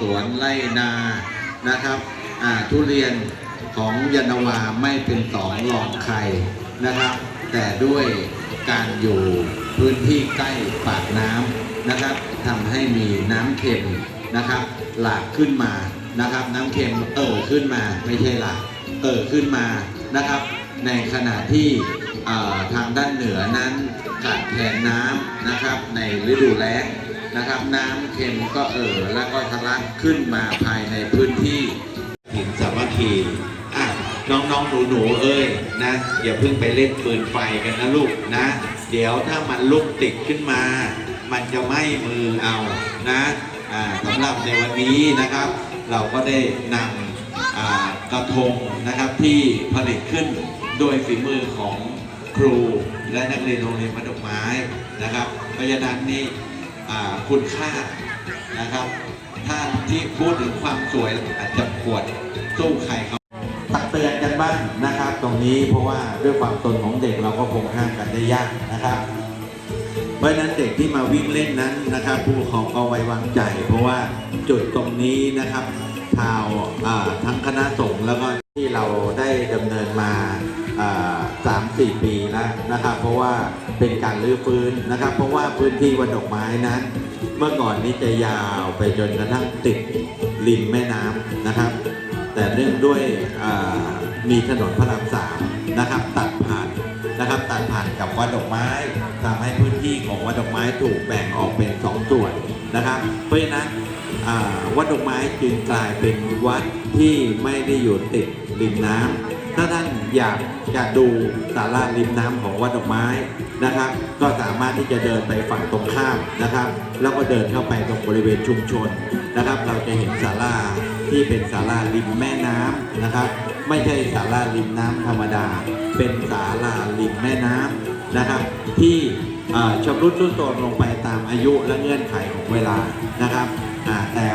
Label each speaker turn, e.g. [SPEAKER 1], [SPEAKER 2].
[SPEAKER 1] สวนไร่นานะครับทุเรียนของยานวาไม่เป็นสองรองใครนะครับ แต่ด้วยการอยู่พื้นที่ใกล้ปากน้ำนะครับทำให้มีน้ำเค็มนะครับหลากขึ้นมานะครับ น้ำเค็มเอ่อขึ้นมาไม่ใช่หลากเอ่อขึ้นมานะครับ ในขณะที่ทางด้านเหนือนั้นขาดแคลนน้ำนะครับ ในฤดูแล้ง นะครับ น้ำเค็มก็เอ่อแล้วก็ทะลักขึ้นมาภายในพื้นที่หินสามัคคีอะน้องๆหนูๆเอ้ยนะอย่าเพิ่งไปเล่นปืนไฟกันนะลูกนะ เดี๋ยวถ้ามันลุกติดขึ้นมา มันจะไหม้มือเอานะอ่าสำหรับในวันนี้นะครับ เราก็ได้นำกระทงนะครับที่ผลิตขึ้นโดยฝีมือของครูและนักเรียนโรงเรียนมัดกไม้นะครับเพราะฉะนั้นนี่ คุณค่านะครับ ถ้าที่พูดถึงความสวยอาจจะปวดสู้ใครเขาตักเตือนกันบ้างนะครับ ตรงนี้เพราะว่าด้วยความตนของเด็กเราก็คงห้ามกันได้ยากนะครับ เพราะนั้นเด็กที่มาวิ่งเล่นนั้นนะครับ ผู้ปกครองก็ไว้วางใจ เพราะว่าจุดตรงนี้นะครับชาวทั้งคณะสงฆ์แล้วก็ที่เราได้ดำเนินมา สามสี่ปีแล้วนะครับ เพราะว่าเป็นการรื้อฟื้นนะครับ เพราะว่าพื้นที่วันดอกไม้นั้น เมื่อก่อนนี้จะยาวไปจนกระทั่งติดริมแม่น้ำนะครับ แต่เนื่องด้วยมีถนนพระรามสามนะครับ ตัดผ่านนะครับตัดผ่านกับวัดดอกไม้ทำให้พื้นที่ของวัดดอกไม้ถูกแบ่งออกเป็นสองส่วนนะครับ เพราะฉะนั้นวัดดอกไม้จึงกลายเป็นวัดที่ไม่ได้อยู่ติดริมน้ำ ถ้าท่านอยากจะดูสาราริมน้ำของวัดดอกไม้นะครับ ก็สามารถที่จะเดินไปฝั่งตรงข้ามนะครับ แล้วก็เดินเข้าไปตรงบริเวณชุมชนนะครับ เราจะเห็นศาลาที่เป็นศาลาริมแม่น้ำนะครับ ไม่ใช่ศาลาริมน้ำธรรมดา เป็นศาลาริมแม่น้ำนะครับ ที่ชำรุดทรุดโทรมลงไปตามอายุและเงื่อนไขของเวลานะครับ